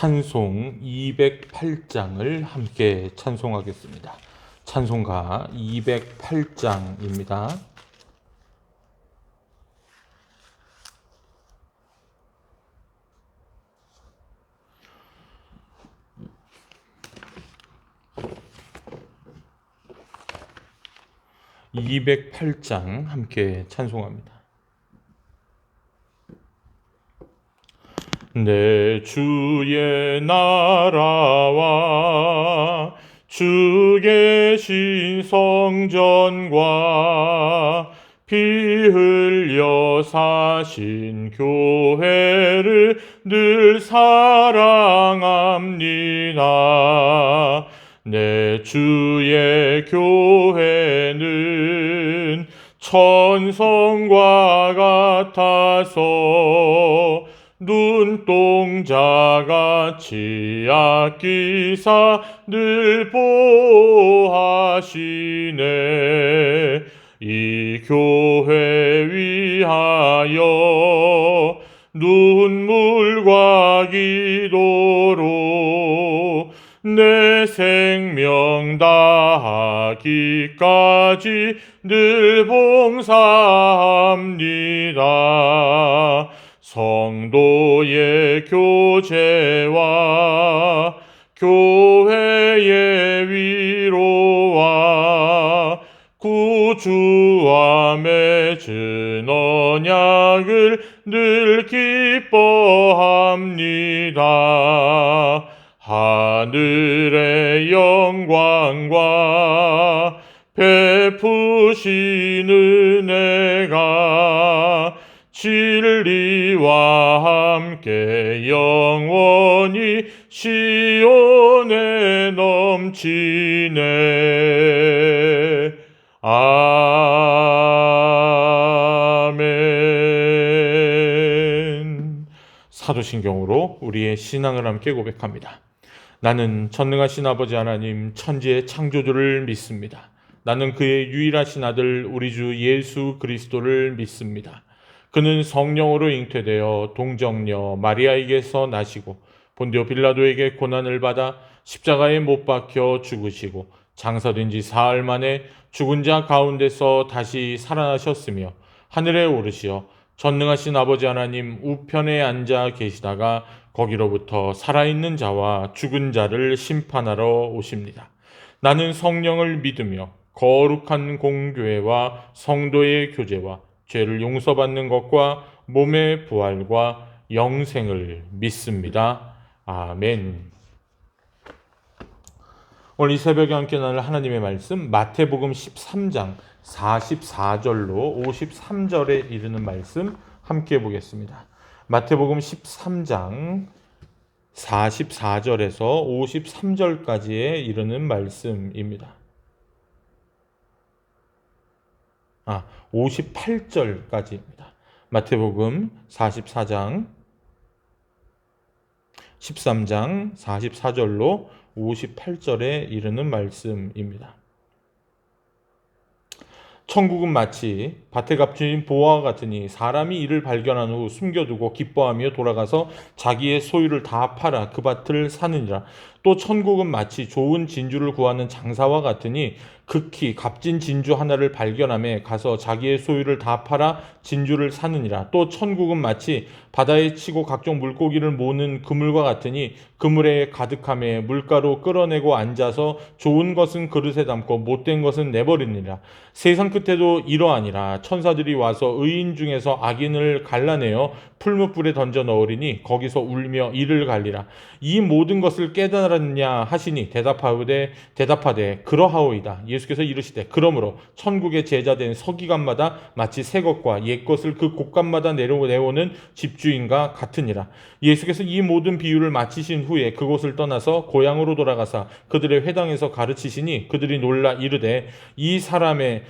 찬송 208장을 함께 찬송하겠습니다. 찬송가 208장입니다. (208장) 함께 찬송합니다. 내 주의 나라와 주 계신 성전과 피 흘려 사신 교회를 늘 사랑합니다. 내 주의 교회는 천성과 같아서 눈동자같이 아끼사 늘 보하시네 이 교회 위하여 눈물과 기도로 내 생명 다하기까지 늘 봉사합니다. 성도의 교제와 교회의 위로와 구주와 맺은 언약을 늘 기뻐합니다. 하늘의 영광과 베푸신 은혜가 진리 와 함께 영원히 시온에 넘치네. 아멘. 사도신경으로 우리의 신앙을 함께 고백합니다. 나는 전능하신 아버지 하나님 천지의 창조주를 믿습니다. 나는 그의 유일하신 아들 우리 주 예수 그리스도를 믿습니다. 그는 성령으로 잉태되어 동정녀 마리아에게서 나시고 본디오 빌라도에게 고난을 받아 십자가에 못 박혀 죽으시고 장사된 지 사흘 만에 죽은 자 가운데서 다시 살아나셨으며 하늘에 오르시어 전능하신 아버지 하나님 우편에 앉아 계시다가 거기로부터 살아있는 자와 죽은 자를 심판하러 오십니다. 나는 성령을 믿으며 거룩한 공교회와 성도의 교제와 죄를 용서받는 것과 몸의 부활과 영생을 믿습니다. 아멘. 오늘 이 새벽에 함께 나눌 하나님의 말씀 마태복음 13장 44절로 53절에 이르는 말씀 함께 보겠습니다. 마태복음 13장 44절에서 53절까지에 이르는 말씀입니다. 아, 58절까지입니다. 마태복음 44장 13장 44절로 58절에 이르는 말씀입니다. 천국은 마치 밭에 값진 보화와 같으니 사람이 이를 발견한 후 숨겨두고 기뻐하며 돌아가서 자기의 소유를 다 팔아 그 밭을 사느니라. 또 천국은 마치 좋은 진주를 구하는 장사와 같으니 극히 값진 진주 하나를 발견함에 가서 자기의 소유를 다 팔아 진주를 사느니라. 또 천국은 마치 바다에 치고 각종 물고기를 모는 그물과 같으니 그물에 가득함에 물가로 끌어내고 앉아서 좋은 것은 그릇에 담고 못된 것은 내버리니라. 세상 끝에도 이러하니라. 천사들이 와서 의인 중에서 악인을 갈라내어 풀무불에 던져 넣으리니 거기서 울며 이를 갈리라. 이 모든 것을 깨달 았냐 하시니 대답하되 대답하되 그러하오이다. 예수께서 이르시되 그러므로 천국의 제자된 서기관마다 마치 새 것과 옛 것을 그 곳간마다 내려오는 집주인과 같으니라. 예수께서 이 모든 비유를 마치신 후에 그곳을 떠나서 고향으로 돌아가사 그들의 회당에서 가르치시니 그들이 놀라 이르되 이 사람의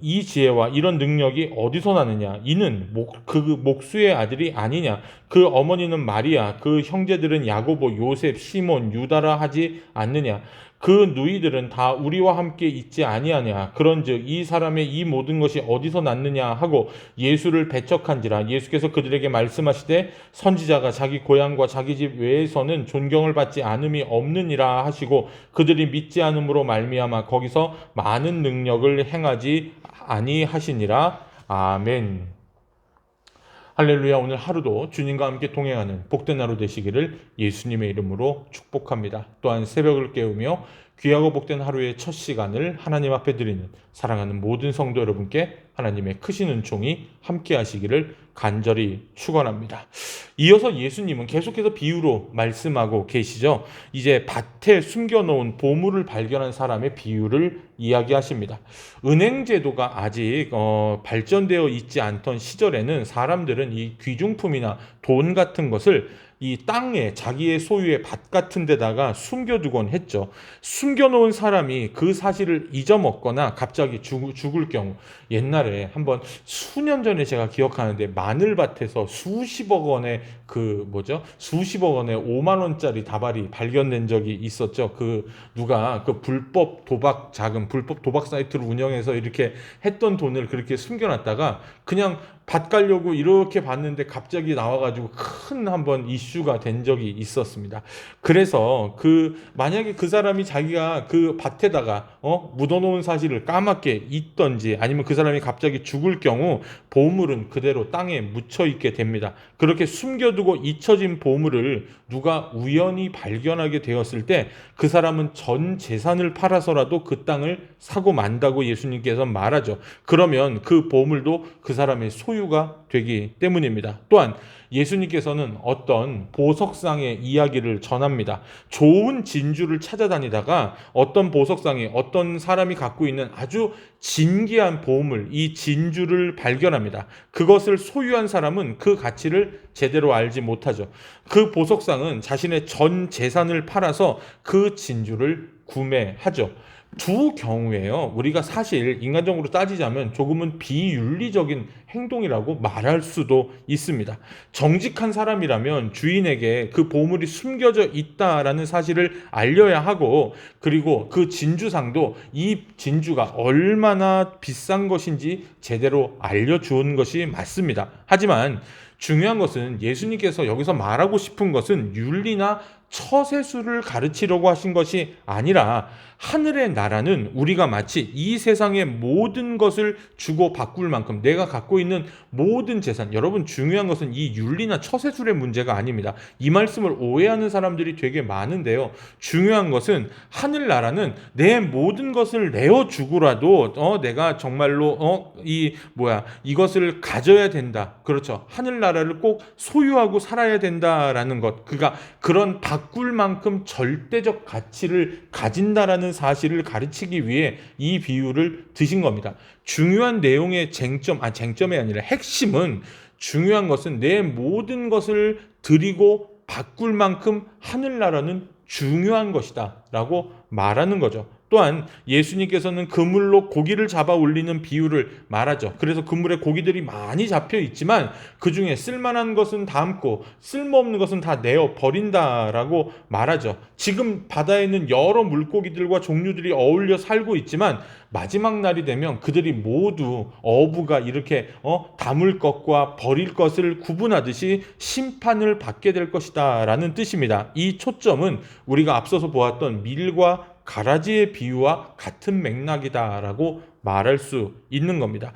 이 지혜와 이런 능력이 어디서 나느냐? 이는 목, 그 목수의 아들이 아니냐? 그 어머니는 마리아, 그 형제들은 야고보, 요셉, 시몬, 유다라 하지 않느냐? 그 누이들은 다 우리와 함께 있지 아니하냐 그런즉 이 사람의 이 모든 것이 어디서 났느냐 하고 예수를 배척한지라 예수께서 그들에게 말씀하시되 선지자가 자기 고향과 자기 집 외에서는 존경을 받지 않음이 없느니라 하시고 그들이 믿지 않음으로 말미암아 거기서 많은 능력을 행하지 아니하시니라 아멘. 할렐루야 오늘 하루도 주님과 함께 동행하는 복된 하루 되시기를 예수님의 이름으로 축복합니다. 또한 새벽을 깨우며 귀하고 복된 하루의 첫 시간을 하나님 앞에 드리는 사랑하는 모든 성도 여러분께 하나님의 크신 은총이 함께 하시기를 간절히 축원합니다. 이어서 예수님은 계속해서 비유로 말씀하고 계시죠. 이제 밭에 숨겨 놓은 보물을 발견한 사람의 비유를 이야기하십니다. 은행 제도가 아직 어, 발전되어 있지 않던 시절에는 사람들은 이 귀중품이나 돈 같은 것을 이 땅에 자기의 소유의 밭 같은 데다가 숨겨두곤 했죠. 숨겨놓은 사람이 그 사실을 잊어먹거나 갑자기 죽, 죽을 경우 옛날에 한번 수년 전에 제가 기억하는데 마늘밭에서 수십억 원의 그 뭐죠 수십억 원의 5만 원짜리 다발이 발견된 적이 있었죠. 그 누가 그 불법 도박 자금 불법 도박 사이트를 운영해서 이렇게 했던 돈을 그렇게 숨겨놨다가 그냥 밭 가려고 이렇게 봤는데 갑자기 나와가지고 큰 한번 이슈가 된 적이 있었습니다. 그래서 그 만약에 그 사람이 자기가 그 밭에다가 어 묻어놓은 사실을 까맣게 잊던지 아니면 그 사람이 갑자기 죽을 경우 보물은 그대로 땅에 묻혀 있게 됩니다. 그렇게 숨겨두고 잊혀진 보물을 누가 우연히 발견하게 되었을 때 그 사람은 전 재산을 팔아서라도 그 땅을 사고 만다고 예수님께서 말하죠. 그러면 그 보물도 그 사람의 소 유가 되기 때문입니다. 또한 예수님께서는 어떤 보석상의 이야기를 전합니다. 좋은 진주를 찾아다니다가 어떤 보석상에 어떤 사람이 갖고 있는 아주 진귀한 보물, 이 진주를 발견합니다. 그것을 소유한 사람은 그 가치를 제대로 알지 못하죠. 그 보석상은 자신의 전 재산을 팔아서 그 진주를 구매하죠. 두 경우에요. 우리가 사실 인간적으로 따지자면 조금은 비윤리적인 행동이라고 말할 수도 있습니다. 정직한 사람이라면 주인에게 그 보물이 숨겨져 있다라는 사실을 알려야 하고 그리고 그 진주상도 이 진주가 얼마나 비싼 것인지 제대로 알려주는 것이 맞습니다. 하지만 중요한 것은 예수님께서 여기서 말하고 싶은 것은 윤리나 처세술을 가르치려고 하신 것이 아니라 하늘의 나라는 우리가 마치 이 세상의 모든 것을 주고 바꿀 만큼 내가 갖고 있는 모든 재산 여러분 중요한 것은 이 윤리나 처세술의 문제가 아닙니다. 이 말씀을 오해하는 사람들이 되게 많은데요. 중요한 것은 하늘 나라는 내 모든 것을 내어 주고라도 어 내가 정말로 어 이 뭐야 이것을 가져야 된다. 그렇죠. 하늘 나라를 꼭 소유하고 살아야 된다라는 것. 그가 그런 바꿀 만큼 절대적 가치를 가진다라는 사실을 가르치기 위해 이 비유를 드신 겁니다. 중요한 내용의 쟁점, 아, 쟁점이 아니라 핵심은 중요한 것은 내 모든 것을 드리고 바꿀 만큼 하늘나라는 중요한 것이다. 라고 말하는 거죠. 또한 예수님께서는 그물로 고기를 잡아 올리는 비유를 말하죠. 그래서 그물에 고기들이 많이 잡혀 있지만 그 중에 쓸만한 것은 담고 쓸모없는 것은 다 내어 버린다라고 말하죠. 지금 바다에는 여러 물고기들과 종류들이 어울려 살고 있지만 마지막 날이 되면 그들이 모두 어부가 이렇게 어, 담을 것과 버릴 것을 구분하듯이 심판을 받게 될 것이다라는 뜻입니다. 이 초점은 우리가 앞서서 보았던 밀과 가라지의 비유와 같은 맥락이다라고 말할 수 있는 겁니다.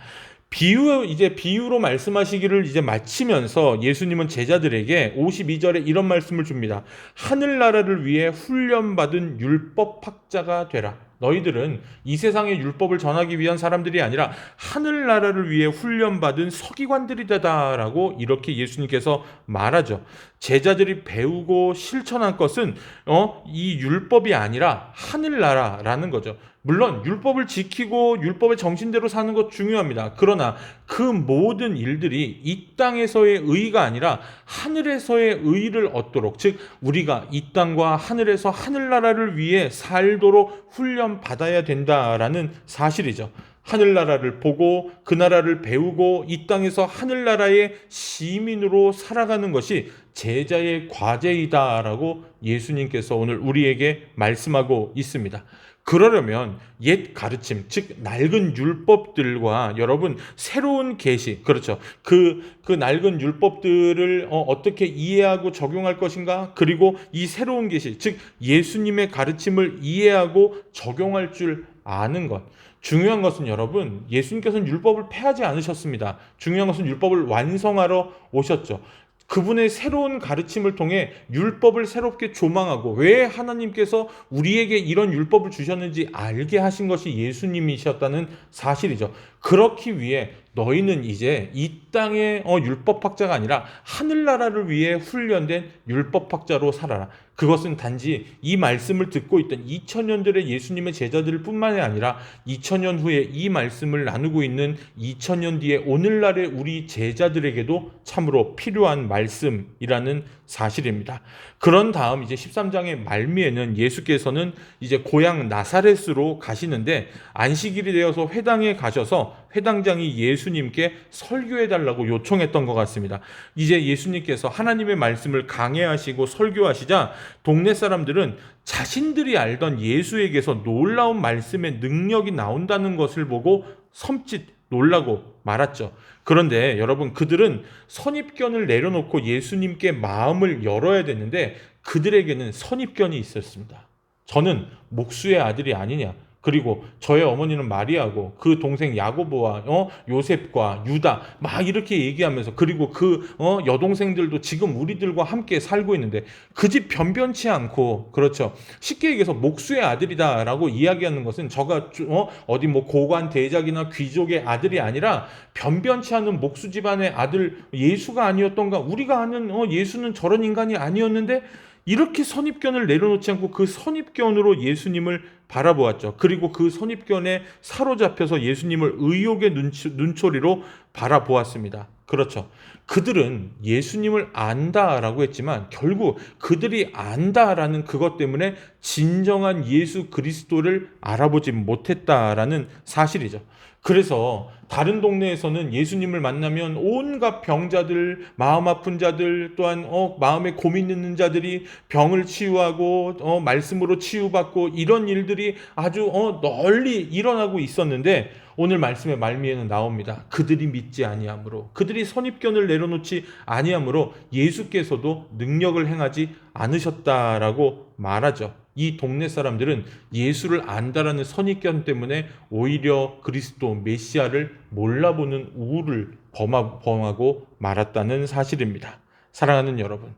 비유 이제 비유로 말씀하시기를 이제 마치면서 예수님은 제자들에게 52절에 이런 말씀을 줍니다. 하늘나라를 위해 훈련받은 율법 학자가 되라. 너희들은 이 세상의 율법을 전하기 위한 사람들이 아니라 하늘나라를 위해 훈련받은 서기관들이 되다라고 이렇게 예수님께서 말하죠. 제자들이 배우고 실천한 것은 어, 이 율법이 아니라 하늘나라라는 거죠. 물론 율법을 지키고 율법의 정신대로 사는 것 중요합니다. 그러나 그 모든 일들이 이 땅에서의 의가 아니라 하늘에서의 의를 얻도록 즉 우리가 이 땅과 하늘에서 하늘나라를 위해 살도록 훈련 받아야 된다라는 사실이죠. 하늘나라를 보고 그 나라를 배우고 이 땅에서 하늘나라의 시민으로 살아가는 것이 제자의 과제이다라고 예수님께서 오늘 우리에게 말씀하고 있습니다. 그러려면 옛 가르침, 즉 낡은 율법들과 여러분 새로운 계시, 그렇죠. 그, 그 낡은 율법들을 어, 떻게 이해하고 적용할 것인가? 그리고 이 새로운 계시, 즉 예수님의 가르침을 이해하고 적용할 줄 아는 것. 중요한 것은 여러분, 예수님께서는 율법을 폐하지 않으셨습니다. 중요한 것은 율법을 완성하러 오셨죠. 그분의 새로운 가르침을 통해 율법을 새롭게 조망하고 왜 하나님께서 우리에게 이런 율법을 주셨는지 알게 하신 것이 예수님이셨다는 사실이죠. 그렇기 위해 너희는 이제 이 땅의 어, 율법학자가 아니라 하늘나라를 위해 훈련된 율법학자로 살아라. 그것은 단지 이 말씀을 듣고 있던 2000년들의 예수님의 제자들 뿐만이 아니라 2000년 후에 이 말씀을 나누고 있는 2000년 뒤에 오늘날의 우리 제자들에게도 참으로 필요한 말씀이라는 사실입니다. 그런 다음 이제 13장의 말미에는 예수께서는 이제 고향 나사렛으로 가시는데 안식일이 되어서 회당에 가셔서 회당장이 예수님께 설교해 달라고 요청했던 것 같습니다. 이제 예수님께서 하나님의 말씀을 강해하시고 설교하시자 동네 사람들은 자신들이 알던 예수에게서 놀라운 말씀의 능력이 나온다는 것을 보고 섬짓 놀라고 말았죠. 그런데 여러분 그들은 선입견을 내려놓고 예수님께 마음을 열어야 되는데 그들에게는 선입견이 있었습니다. 저는 목수의 아들이 아니냐. 그리고 저의 어머니는 마리아고 그 동생 야고보와 어 요셉과 유다 막 이렇게 얘기하면서 그리고 그 어 여동생들도 지금 우리들과 함께 살고 있는데 그 집 변변치 않고 그렇죠? 쉽게 얘기해서 목수의 아들이다라고 이야기하는 것은 저가 어 어디 뭐 고관 대작이나 귀족의 아들이 아니라 변변치 않은 목수 집안의 아들 예수가 아니었던가 우리가 아는 어 예수는 저런 인간이 아니었는데 이렇게 선입견을 내려놓지 않고 그 선입견으로 예수님을 바라보았죠. 그리고 그 선입견에 사로잡혀서 예수님을 의욕의 눈초리로 바라보았습니다. 그렇죠. 그들은 예수님을 안다라고 했지만 결국 그들이 안다라는 그것 때문에 진정한 예수 그리스도를 알아보지 못했다라는 사실이죠. 그래서 다른 동네에서는 예수님을 만나면 온갖 병자들, 마음 아픈 자들, 또한 어, 마음에 고민 있는 자들이 병을 치유하고 어, 말씀으로 치유받고 이런 일들이 아주 어, 널리 일어나고 있었는데 오늘 말씀의 말미에는 나옵니다. 그들이 믿지 아니함으로 그들이 선입견을 내려놓지 아니함으로 예수께서도 능력을 행하지 않으셨다라고 말하죠. 이 동네 사람들은 예수를 안다라는 선입견 때문에 오히려 그리스도 메시아를 몰라보는 우울을 범하고 말았다는 사실입니다. 사랑하는 여러분,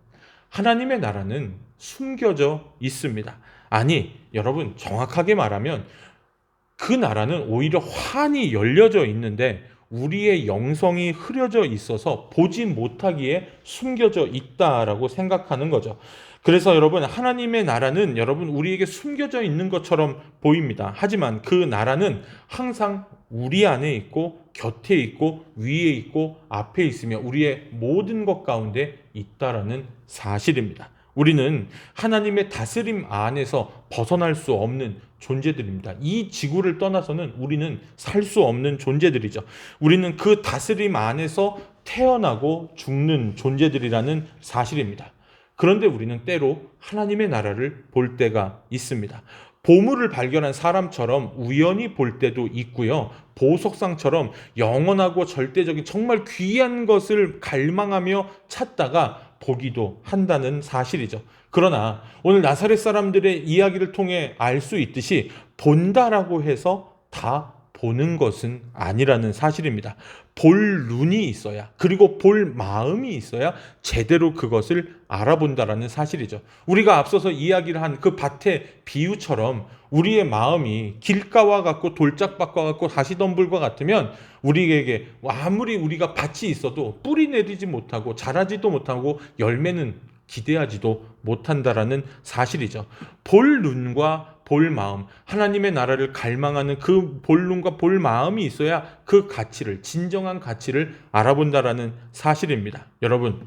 하나님의 나라는 숨겨져 있습니다. 아니, 여러분, 정확하게 말하면 그 나라는 오히려 환히 열려져 있는데 우리의 영성이 흐려져 있어서 보지 못하기에 숨겨져 있다라고 생각하는 거죠. 그래서 여러분, 하나님의 나라는 여러분, 우리에게 숨겨져 있는 것처럼 보입니다. 하지만 그 나라는 항상 우리 안에 있고, 곁에 있고, 위에 있고, 앞에 있으며, 우리의 모든 것 가운데 있다라는 사실입니다. 우리는 하나님의 다스림 안에서 벗어날 수 없는 존재들입니다. 이 지구를 떠나서는 우리는 살 수 없는 존재들이죠. 우리는 그 다스림 안에서 태어나고 죽는 존재들이라는 사실입니다. 그런데 우리는 때로 하나님의 나라를 볼 때가 있습니다. 보물을 발견한 사람처럼 우연히 볼 때도 있고요. 보석상처럼 영원하고 절대적인 정말 귀한 것을 갈망하며 찾다가 보기도 한다는 사실이죠. 그러나 오늘 나사렛 사람들의 이야기를 통해 알 수 있듯이 본다라고 해서 다 보는 것은 아니라는 사실입니다. 볼 눈이 있어야 그리고 볼 마음이 있어야 제대로 그것을 알아본다라는 사실이죠. 우리가 앞서서 이야기를 한 그 밭의 비유처럼 우리의 마음이 길가와 같고 돌짝밭과 같고 다시덤불과 같으면 우리에게 아무리 우리가 밭이 있어도 뿌리 내리지 못하고 자라지도 못하고 열매는 기대하지도 못한다라는 사실이죠. 볼 눈과 볼 마음, 하나님의 나라를 갈망하는 그 볼눈과 볼 마음이 있어야 그 가치를, 진정한 가치를 알아본다라는 사실입니다. 여러분,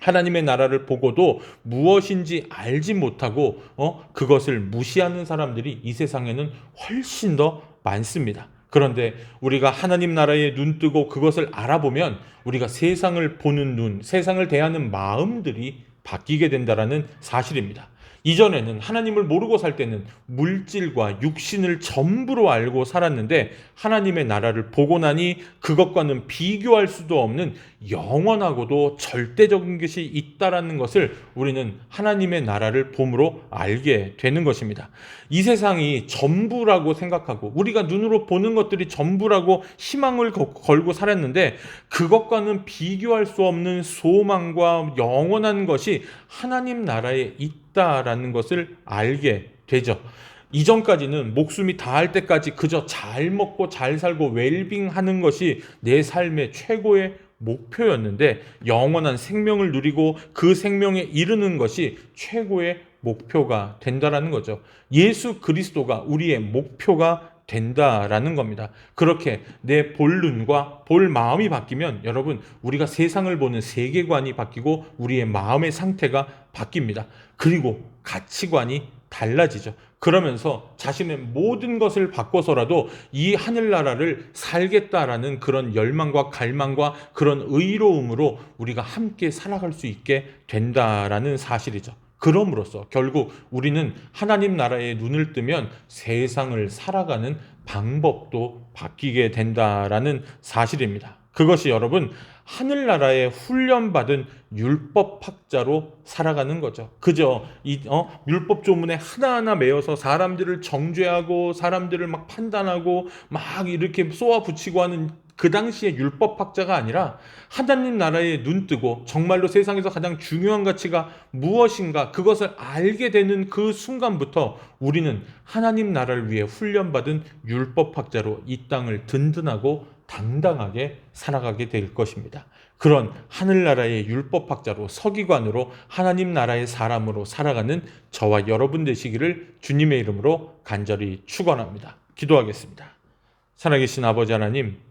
하나님의 나라를 보고도 무엇인지 알지 못하고 어 그것을 무시하는 사람들이 이 세상에는 훨씬 더 많습니다. 그런데 우리가 하나님 나라에 눈 뜨고 그것을 알아보면 우리가 세상을 보는 눈, 세상을 대하는 마음들이 바뀌게 된다라는 사실입니다. 이전에는 하나님을 모르고 살 때는 물질과 육신을 전부로 알고 살았는데 하나님의 나라를 보고 나니 그것과는 비교할 수도 없는 영원하고도 절대적인 것이 있다라는 것을 우리는 하나님의 나라를 봄으로 알게 되는 것입니다. 이 세상이 전부라고 생각하고 우리가 눈으로 보는 것들이 전부라고 희망을 걸고 살았는데 그것과는 비교할 수 없는 소망과 영원한 것이 하나님 나라에 있다 라는 것을 알게 되죠. 이전까지는 목숨이 다할 때까지 그저 잘 먹고 잘 살고 웰빙 하는 것이 내 삶의 최고의 목표였는데 영원한 생명을 누리고 그 생명에 이르는 것이 최고의 목표가 된다라는 거죠. 예수 그리스도가 우리의 목표가 된다라는 겁니다. 그렇게 내 볼눈과 볼 마음이 바뀌면 여러분 우리가 세상을 보는 세계관이 바뀌고 우리의 마음의 상태가 바뀝니다. 그리고 가치관이 달라지죠. 그러면서 자신의 모든 것을 바꿔서라도 이 하늘나라를 살겠다라는 그런 열망과 갈망과 그런 의로움으로 우리가 함께 살아갈 수 있게 된다라는 사실이죠. 그럼으로써 결국 우리는 하나님 나라에 눈을 뜨면 세상을 살아가는 방법도 바뀌게 된다라는 사실입니다. 그것이 여러분 하늘나라에 훈련받은 율법학자로 살아가는 거죠. 그저 이 어, 율법 조문에 하나하나 매여서 사람들을 정죄하고 사람들을 막 판단하고 막 이렇게 쏘아 붙이고 하는 그 당시의 율법학자가 아니라 하나님 나라에 눈 뜨고 정말로 세상에서 가장 중요한 가치가 무엇인가 그것을 알게 되는 그 순간부터 우리는 하나님 나라를 위해 훈련받은 율법학자로 이 땅을 든든하고 당당하게 살아가게 될 것입니다. 그런 하늘나라의 율법학자로 서기관으로 하나님 나라의 사람으로 살아가는 저와 여러분 되시기를 주님의 이름으로 간절히 축원합니다. 기도하겠습니다. 살아계신 아버지 하나님,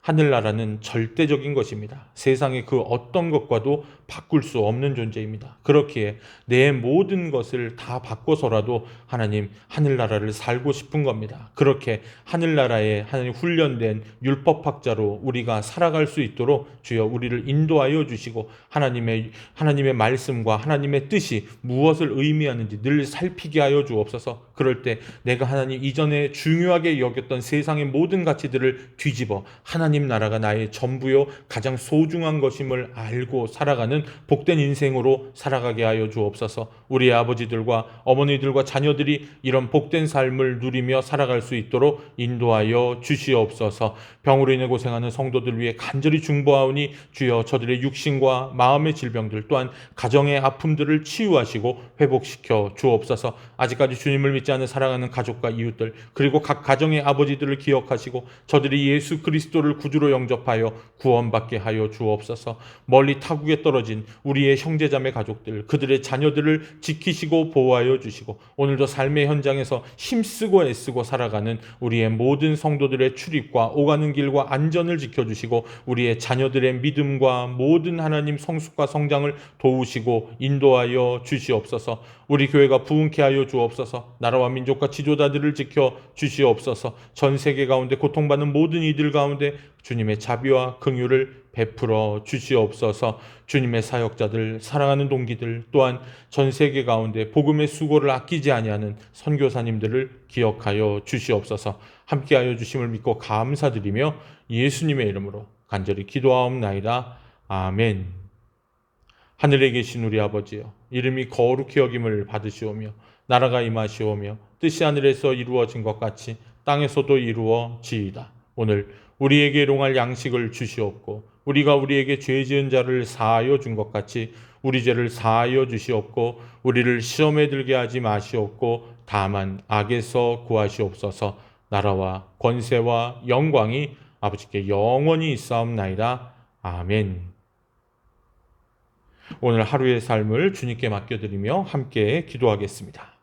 하늘나라는 절대적인 것입니다. 세상의 그 어떤 것과도 바꿀 수 없는 존재입니다. 그렇기에 내 모든 것을 다 바꿔서라도 하나님 하늘나라를 살고 싶은 겁니다. 그렇게 하늘나라에 하나님 훈련된 율법학자로 우리가 살아갈 수 있도록 주여 우리를 인도하여 주시고 하나님의 하나님의 말씀과 하나님의 뜻이 무엇을 의미하는지 늘 살피게 하여 주옵소서. 그럴 때 내가 하나님 이전에 중요하게 여겼던 세상의 모든 가치들을 뒤집어 하나님 나라가 나의 전부요 가장 소중한 것임을 알고 살아가는 있는 복된 인생으로 살아가게 하여 주옵소서. 우리 아버지들과 어머니들과 자녀들이 이런 복된 삶을 누리며 살아갈 수 있도록 인도하여 주시옵소서. 병으로 인해 고생하는 성도들 위해 간절히 중보하오니 주여 저들의 육신과 마음의 질병들 또한 가정의 아픔들을 치유하시고 회복시켜 주옵소서. 아직까지 주님을 믿지 않는 사랑하는 가족과 이웃들 그리고 각 가정의 아버지들을 기억하시고 저들이 예수 그리스도를 구주로 영접하여 구원받게 하여 주옵소서. 멀리 타국에 떨어진 떨어진 우리의 형제자매 가족들, 그들의 자녀들을 지키시고 보호하여 주시고 오늘도 삶의 현장에서 힘쓰고 애쓰고 살아가는 우리의 모든 성도들의 출입과 오가는 길과 안전을 지켜주시고 우리의 자녀들의 믿음과 모든 하나님 성숙과 성장을 도우시고 인도하여 주시옵소서. 우리 교회가 부흥케 하여 주옵소서. 나라와 민족과 지도자들을 지켜 주시옵소서. 전 세계 가운데 고통받는 모든 이들 가운데 주님의 자비와 긍휼을 베풀어 주시옵소서. 주님의 사역자들, 사랑하는 동기들 또한 전 세계 가운데 복음의 수고를 아끼지 아니하는 선교사님들을 기억하여 주시옵소서. 함께하여 주심을 믿고 감사드리며 예수님의 이름으로 간절히 기도하옵나이다. 아멘. 하늘에 계신 우리 아버지여 이름이 거룩히 여김을 받으시오며 나라가 임하시오며 뜻이 하늘에서 이루어진 것 같이 땅에서도 이루어지이다. 오늘 우리에게 일용할 양식을 주시옵고 우리가 우리에게 죄 지은 자를 사하여 준 것 같이 우리 죄를 사하여 주시옵고 우리를 시험에 들게 하지 마시옵고 다만 악에서 구하시옵소서 나라와 권세와 영광이 아버지께 영원히 있사옵나이다. 아멘. 오늘 하루의 삶을 주님께 맡겨드리며 함께 기도하겠습니다.